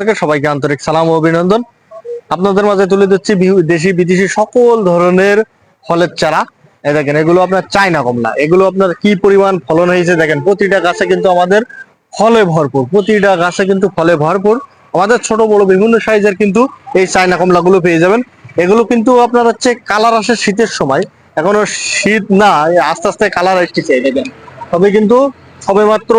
থেকে সবাইকে আন্তরিক সালাম অভিনন্দন। আপনাদের মাঝে তুলে দিচ্ছি দেশি, বিদেশি সকল ধরনের ফলের চারা। এই দেখেন, এগুলো আপনার চায়না কমলা। এগুলো আপনার কি পরিমাণ ফলন হয়েছে দেখেন, প্রতিটা গাছে কিন্তু আমাদের ফলে ভরপুর। প্রতিটা গাছে কিন্তু ফলে ভরপুর। আমাদের ছোট, বড় বিভিন্ন সাইজের কিন্তু এই চায়না কমলা গুলো পেয়ে যাবেন। এগুলো কিন্তু আপনার হচ্ছে কালার আসে শীতের সময়। এখনও শীত না আস্তে আস্তে কালার আসতেছে দেখেন। তবে কিন্তু সবে মাত্র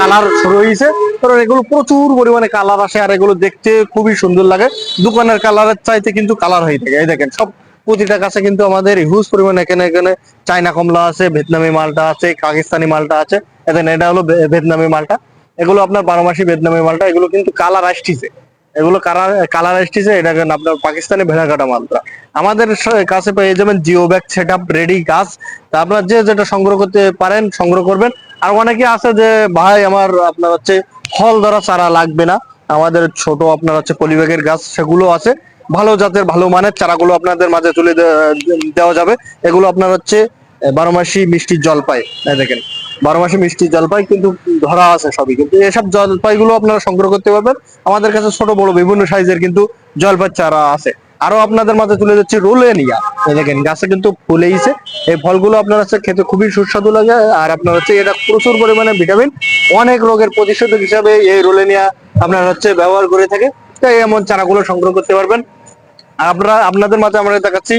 কালার শুরু হয়েছে। কারণ এগুলো প্রচুর পরিমাণে কালার আসে আর এগুলো দেখতে খুবই সুন্দর লাগে। দোকানের কালারের চাইতে কিন্তু কালার হয়ে থাকে। এই দেখেন, সব প্রতিটা গাছে কিন্তু আমাদের হিউজ পরিমাণে এখানে এখানে চায়না কমলা আছে, ভিয়েতনামি মালটা আছে, পাকিস্তানি মালটা আছে। এখানে এটা হলো ভিয়েতনামি মালটা। এগুলো আপনার বারো মাসি ভিয়েতনামি মালটা, এগুলো কিন্তু কালার আসতেছে। এগুলো কালার কালার আসতেছে, এটা আপনার পাকিস্তানি ভেড়া কাটা মালটা। আমাদের কাছে পেয়ে যাবেন geo bag set up ready গাছ। তা আপনার যে যেটা সংগ্রহ করতে পারেন, সংগ্রহ করবেন। আর অনেকে আছে যে, ভাই, আমার আপনার হচ্ছে ফল ধরা চারা লাগবে না। আমাদের ছোট আপনার হচ্ছে পলিব্যাগের গাছ, সেগুলো আছে। ভালো জাতের, ভালো মানের চারাগুলো আপনাদের মাঝে তুলে দেওয়া যাবে। এগুলো আপনার হচ্ছে বারো মাসি মিষ্টি জলপাই। দেখেন, বারো মাসে মিষ্টি জলপাই কিন্তু ধরা আছে সবই। কিন্তু এসব জলপাইগুলো আপনারা সংগ্রহ করতে পারবেন। আমাদের কাছে ছোট বড় বিভিন্ন সাইজের কিন্তু জলপাই চারা আছে। আরও আপনাদের মাঝে তুলে যাচ্ছি রোলেনিয়া। দেখেন, গাছে কিন্তু ফুলেইছে এই ফলগুলো আপনার হচ্ছে খেতে খুবই সুস্বাদু লাগে, আর আপনার হচ্ছে এটা প্রচুর পরিমাণে ভিটামিন অনেক রোগের প্রতিষেধক হিসাবে এই রোলেনিয়া আপনার হচ্ছে ব্যবহার করে থাকে। তাই এমন চারাগুলো সংগ্রহ করতে পারবেন। আপনারা, আপনাদের মাঝে আমরা দেখাচ্ছি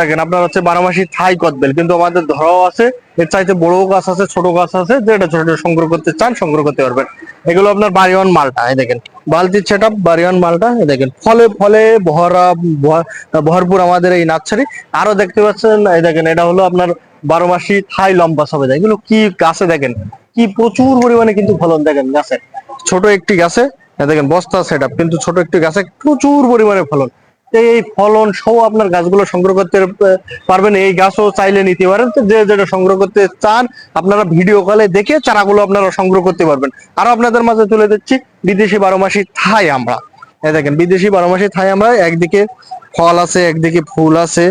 দেখেন, আপনার হচ্ছে বারোমাসি থাই কদবেল, কিন্তু আমাদের ধরাও আছে। এর চাইতে বড় গাছ আছে, ছোট গাছ আছে, যেটা ছোট ছোট সংগ্রহ করতে চান, সংগ্রহ করতে পারবেন। এগুলো আপনার বাড়িওয়ান মালটা, এই দেখেন। বালতির সেট আপ বাড়িওয়ান মালটা, এই দেখেন। ফলে ফলে ভরা ভর- ভরপুর আমাদের এই নার্সারি। আরও দেখতে পাচ্ছেন, এই দেখেন, এটা হলো আপনার বারো মাসি থাই লম্বা সবে যায় এগুলো কি গাছে দেখেন, কি প্রচুর পরিমাণে কিন্তু ফলন দেখেন গাছে। ছোট একটি গাছে দেখেন, বস্তা সেট আপ কিন্তু ছোট একটি গাছে প্রচুর পরিমাণে ফলন। এই ফলন সহ আপনার গাছগুলো সংগ্রহ করতে পারবেন। এই গাছও চাইলে নিতে পারেন। যে যেটা সংগ্রহ করতে চান, আপনারা ভিডিও কলে দেখে চারাগুলো আপনারা সংগ্রহ করতে পারবেন। আরও আপনাদের মাঝে তুলে দিচ্ছি বিদেশি বারো মাসি থাই আমরা। দেখেন, বিদেশি বারো মাসি থাই আমরা, একদিকে ফল আছে, একদিকে ফুল আছে।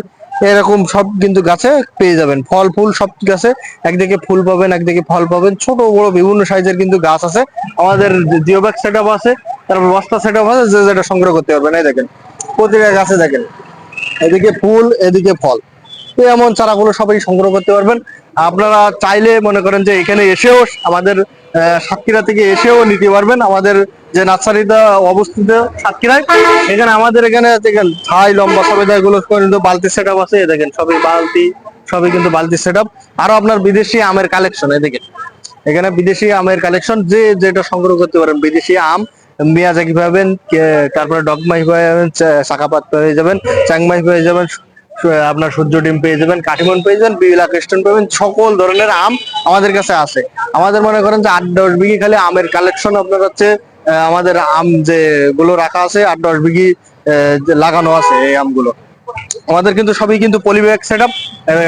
এরকম সব কিন্তু গাছে পেয়ে যাবেন। ফল ফুল সব গাছে একদিকে ফুল পাবেন, একদিকে ফল পাবেন। ছোট, বড়, বিভিন্ন সাইজের কিন্তু গাছ আছে। আমাদের জিওব্যাগ সেট আছে, তারপর বস্তা সেট আছে, যে যেটা সংগ্রহ করতে পারবেন। এই দেখেন প্রতিটা গাছে দেখেন। এদিকে ফুল, এদিকে ফল। তো এমন চারাগুলো সবাই সংগ্রহ করতে পারবেন। আপনারা চাইলে মনে করেন যে এখানে এসেও আমাদের সাতক্ষীরা থেকে এসেও নিতে পারবেন। আমাদের যে নার্সারিটা অবস্থিত সাতক্ষীরায় এখানে আমাদের এখানে দেখেন ছাই, লম্বা সবেদা এগুলো কিন্তু বালতি সেট আছে। দেখেন, সবই বালতি, সবই কিন্তু বালতি সেট আপ আরও আপনার বিদেশি আমের কালেকশন এদিকে এখানে বিদেশি আমের কালেকশন যে যেটা সংগ্রহ করতে পারেন, বিদেশি আম। মিয়াজাকি পাবেন তারপরে ডগমাই পাবেন চা- শাখাপাত পেয়ে যাবেন চাংমাই পেয়ে যাবেন আপনার সূর্য ডিম পেয়ে যাবেন কাটিমন পেয়ে যাবেন বিলা ক্রিস্টন পাবেন সকল ধরনের আম আমাদের কাছে আছে। আমাদের মনে করেন যে আট দশ বিঘি খালি আমের কালেকশন আপনার হচ্ছে আমাদের আম যে গুলো রাখা আছে, আট দশ বিঘি লাগানো আছে এই আমগুলো। আমাদের কিন্তু সবই কিন্তু পলিব্যাগ সেট আপ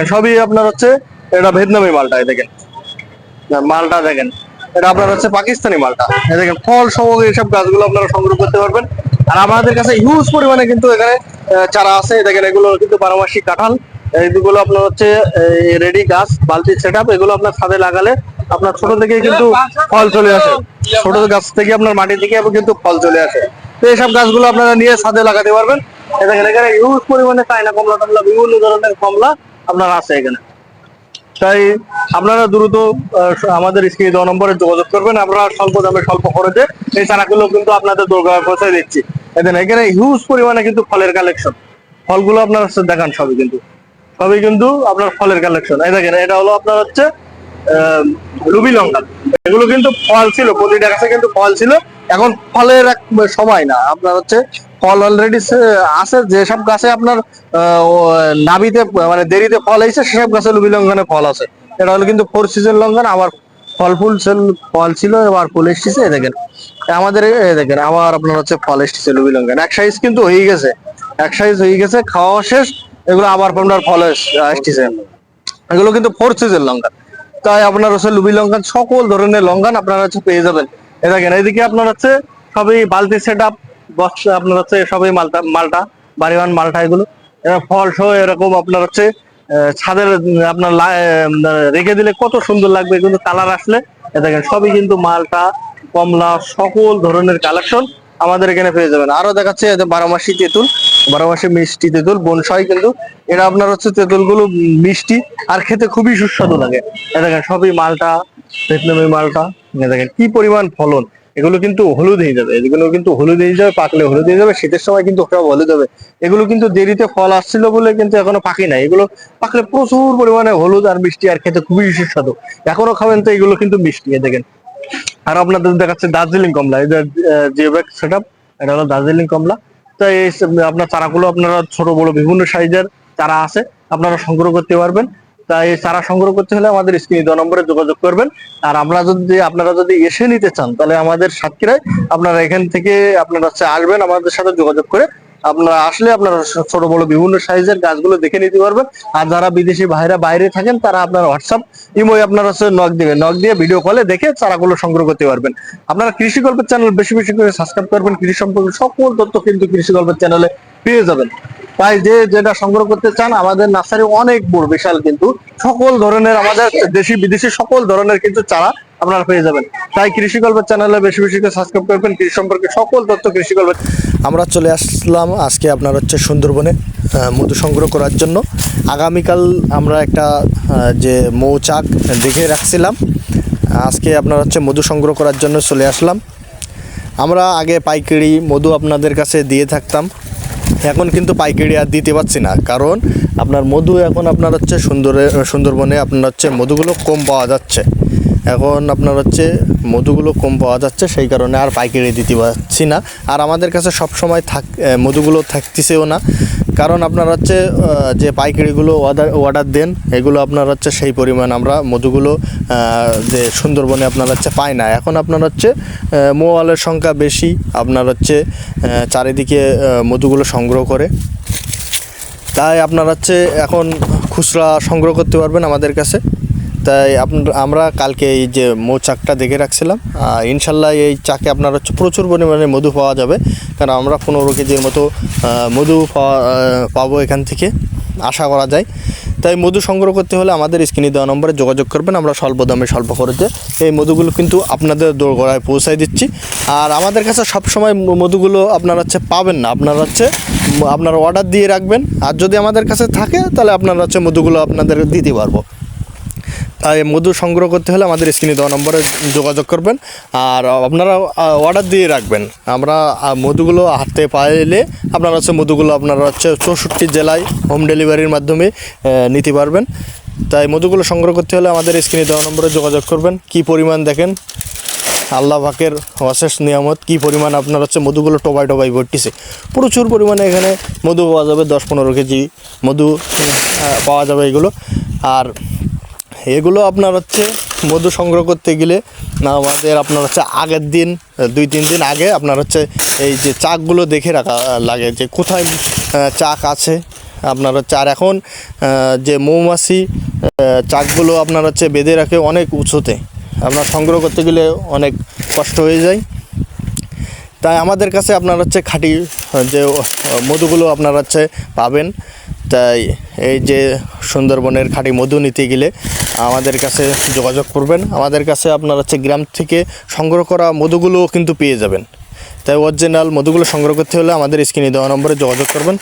সবই আপনার হচ্ছে, এটা ভিয়েতনামি মালটা দেখেন। মালটা দেখেন। এটা আপনার হচ্ছে পাকিস্তানি মালটা। দেখেন, ফল সহ এইসব গাছগুলো আপনারা সংগ্রহ করতে পারবেন। আর আমাদের কাছে হিউজ পরিমাণে কিন্তু এখানে চারা আছে। দেখেন, এগুলো কিন্তু বারোমাসি কাঁঠাল। এইগুলো আপনার হচ্ছে রেডি গাছ বালতির সেট এগুলো আপনার ছাদে লাগালে আপনার ছোট থেকেই কিন্তু ফল চলে আসে। ছোট গাছ থেকে আপনার মাটি থেকে কিন্তু ফল চলে আসে। তো এইসব গাছগুলো আপনারা নিয়ে ছাদে লাগাতে পারবেন। এখানে হিউজ পরিমাণে চায়না কমলা টমলা বিভিন্ন ধরনের কমলা আপনার আছে এখানে। তাই আপনারা দ্রুত আমাদের স্ক্রিনে দেওয়া নম্বরে যোগাযোগ করবেন। আমরা স্বল্প দামে স্বল্প খরচে এই চারাগুলো কিন্তু আপনাদের দোরগা পৌঁছে দিচ্ছি। এখানে এখানে হিউজ পরিমাণে কিন্তু ফলের কালেকশন ফলগুলো আপনার দেখান সবই কিন্তু। সবই কিন্তু আপনার ফলের কালেকশন এই দেখেন, এটা হলো আপনার হচ্ছে রুবি লঙ্কা। এগুলো কিন্তু ফল ছিল, প্রতিটা গাছে কিন্তু ফল ছিল। এখন ফলের এক সময় না, আপনার হচ্ছে ফল অলরেডি আছে, যেসব গাছে আপনার নাবিতে মানে দেরিতে ফল হয়েছে সেসব গাছে লুবি লঙ্ঘনে ফল আছে। এটা হলো কিন্তু ফোর সিজন লঙ্ঘন, আবার ফল ফুল ফল ছিল, এবার ফুল এসেছে দেখেন। আমাদের দেখেন, আবার আপনার হচ্ছে ফল এসেছে লুবি লঙ্ঘন এক সাইজ কিন্তু হয়ে গেছে, এক সাইজ হয়ে গেছে, খাওয়া শেষ, এগুলো আবার আপনার ফল আসতেছে। এগুলো কিন্তু ফোর সিজন লঙ্কা তাই আপনার হচ্ছে লুবি লঙ্কান সকল ধরনের লঙ্কান আপনারা হচ্ছে পেয়ে যাবেন। এ দেখেন, এইদিকে আপনার হচ্ছে সবই বালতি সেট আপ আপনার হচ্ছে সবই মালটা মালটা, বাড়িওয়ান মালটা এগুলো। ফল সহ এরকম আপনার হচ্ছে ছাদের, আপনার রেখে দিলে কত সুন্দর লাগবে, কিন্তু কালার আসলে দেখেন, সবই কিন্তু মালটা, কমলা, সকল ধরনের কালেকশন আমাদের এখানে পেয়ে যাবেন। আরও দেখাচ্ছে বারো মাসি তেঁতুল বারো মাসে মিষ্টি তেঁতুল, বনসাই কিন্তু এটা আপনার হচ্ছে তেঁতুলগুলো মিষ্টি আর খেতে খুবই সুস্বাদু লাগে। দেখেন, সবই মালটা, ভিয়েতনামি মালটা দেখেন, কি পরিমাণ ফলন। এগুলো কিন্তু হলুদ হয়ে যাবে। এগুলো কিন্তু হলুদ হয়ে যাবে, পাকলে হলুদ হয়ে যাবে, শীতের সময় কিন্তু সব হলুদ হবে। এগুলো কিন্তু দেরিতে ফল আসছিল বলে কিন্তু এখনও পাকি নাই। এগুলো পাকলে প্রচুর পরিমাণে হলুদ আর মিষ্টি আর খেতে খুবই সুস্বাদু। এখনও খাবেন তো এগুলো কিন্তু মিষ্টি দেখেন। আর আপনাদের দেখাচ্ছে দার্জিলিং কমলা। এই যে জিওব্যাক সেট এটা হলো দার্জিলিং কমলা। তো এই আপনার চারাগুলো আপনারা ছোট, বড়, বিভিন্ন সাইজের চারা আছে, আপনারা সংগ্রহ করতে পারবেন। তাই চারা সংগ্রহ করতে হলে আমাদের স্ক্রিনে দেওয়া নম্বরে যোগাযোগ করবেন। আর আমরা যদি, আপনারা যদি এসে নিতে চান, তাহলে আমাদের সাতক্ষীরায় আপনারা এখান থেকে আপনারা আসবেন আমাদের সাথে যোগাযোগ করে। আপনারা আসলে আপনারা ছোট, বড় বিভিন্ন সাইজের গাছগুলো দেখে নিতে পারবেন। আর যারা বিদেশি ভাইরা বাইরে থাকেন, তারা আপনার হোয়াটসঅ্যাপ ইমোই আপনারা হচ্ছে নক দিবেন। নক দিয়ে ভিডিও কলে দেখে চারাগুলো সংগ্রহ করতে পারবেন। আপনারা কৃষি গল্পের চ্যানেল বেশি বেশি করে সাবস্ক্রাইব করবেন। কৃষি সম্পর্কে সকল তথ্য কিন্তু কৃষি গল্পের চ্যানেলে পেয়ে যাবেন। তাই যে যেটা সংগ্রহ করতে চান, আমাদের নার্সারি অনেক বড়, বিশাল কিন্তু। সকল ধরনের আমাদের দেশি, বিদেশি সকল ধরনের কিন্তু চারা আপনারা পেয়ে যাবেন। তাই কৃষি গল্পের চ্যানেলে বেশি বেশি করে সাবস্ক্রাইব করবেন, কৃষি সম্পর্কে সকল তথ্য কৃষি গল্পের আমরা চলে আসলাম আজকে আপনার হচ্ছে সুন্দরবনে মধু সংগ্রহ করার জন্য। আগামীকাল আমরা একটা যে মৌচাক দেখে রাখছিলাম। আজকে আপনার হচ্ছে মধু সংগ্রহ করার জন্য চলে আসলাম। আমরা আগে পাইকারি মধু আপনাদের কাছে দিয়ে থাকতাম। এখন কিন্তু পাইকারি আর দিতে পারছি না। কারণ আপনার মধু এখন আপনার হচ্ছে সুন্দরে, সুন্দরবনে আপনার হচ্ছে মধুগুলো কম পাওয়া যাচ্ছে। এখন আপনার হচ্ছে মধুগুলো কম পাওয়া যাচ্ছে, সেই কারণে আর পাইকারি দিতে পারছি না। আর আমাদের কাছে সব সময় থাক মধুগুলো থাকতেছেও না। কারণ আপনার হচ্ছে যে পাইকারিগুলো অর্ডার দেন, এগুলো আপনার হচ্ছে সেই পরিমাণ আমরা মধুগুলো যে সুন্দরবনে আপনার হচ্ছে পাই না। এখন আপনার হচ্ছে মোয়ালের সংখ্যা বেশি, আপনার হচ্ছে চারিদিকে মধুগুলো সংগ্রহ করে। তাই আপনার হচ্ছে এখন খুচরা সংগ্রহ করতে পারবেন আমাদের কাছে। তাই আপনার, আমরা কালকে এই যে মৌচাকটা দেখে রাখছিলাম। ইনশাল্লাহ এই চাকে আপনার হচ্ছে প্রচুর পরিমাণে মধু পাওয়া যাবে। কারণ আমরা পনেরো কেজির মতো মধু পাবো এখান থেকে, আশা করা যায়। তাই মধু সংগ্রহ করতে হলে আমাদের স্ক্রিনে দেওয়া নম্বরে যোগাযোগ করবেন, আমরা স্বল্প দামে স্বল্প খরচে এই মধুগুলো কিন্তু আপনাদের দোরগোড়ায় পৌঁছায় দিচ্ছি। আর আমাদের কাছে সবসময় ম- মধুগুলো আপনারা হচ্ছে পাবেন না। আপনারা হচ্ছে ম- আপনারা অর্ডার দিয়ে রাখবেন। আর যদি আমাদের কাছে থাকে, তাহলে আপনারা হচ্ছে মধুগুলো আপনাদের দিতে পারব। মধু সংগ্রহ করতে হলে আমাদের স্ক্রিনে দেওয়া নম্বরে যোগাযোগ করবেন। আর আপনারা অর্ডার দিয়ে রাখবেন। আমরা মধুগুলো হাতে পাইলে আপনারা হচ্ছে মধুগুলো আপনারা হচ্ছে চৌষট্টি জেলায় হোম ডেলিভারির মাধ্যমে নিতে পারবেন। তাই মধুগুলো সংগ্রহ করতে হলে আমাদের স্ক্রিনে দেওয়া নম্বরে যোগাযোগ করবেন। কি পরিমাণ দেখেন? আল্লাহ পাকের অশেষ নিয়ামত, কি পরিমাণ আপনার হচ্ছে মধুগুলো টোবাই টোবাই ভর্তিছে। প্রচুর পরিমাণে এখানে মধু পাওয়া যাবে, দশ পনেরো কেজি মধু পাওয়া যাবে এগুলো। আর এগুলো আপনার হচ্ছে মধু সংগ্রহ করতে গেলে না আমাদের আপনার হচ্ছে আগের দিন, দুই, তিন দিন আগে আপনার হচ্ছে এই যে চাকগুলো দেখে রাখা লাগে যে কোথায় চাক আছে। আপনার হচ্ছে আর এখন যে মৌমাছি চাকগুলো আপনার হচ্ছে বেঁধে রাখে অনেক উঁচুতে। আপনার সংগ্রহ করতে গেলে অনেক কষ্ট হয়ে যায়। তাই আমাদের কাছে আপনার হচ্ছে খাঁটি, যে মধুগুলো আপনার হচ্ছে পাবেন। তাই এই যে সুন্দরবনের খাঁটি মধু নিতে গেলে আমাদের কাছে যোগাযোগ করবেন। আমাদের কাছে আপনার হচ্ছে গ্রাম থেকে সংগ্রহ করা মধুগুলো কিন্তু পেয়ে যাবেন। তাই অরিজিনাল মধুগুলো সংগ্রহ করতে হলে আমাদের স্ক্রিনে দেওয়া নম্বরে যোগাযোগ করবেন।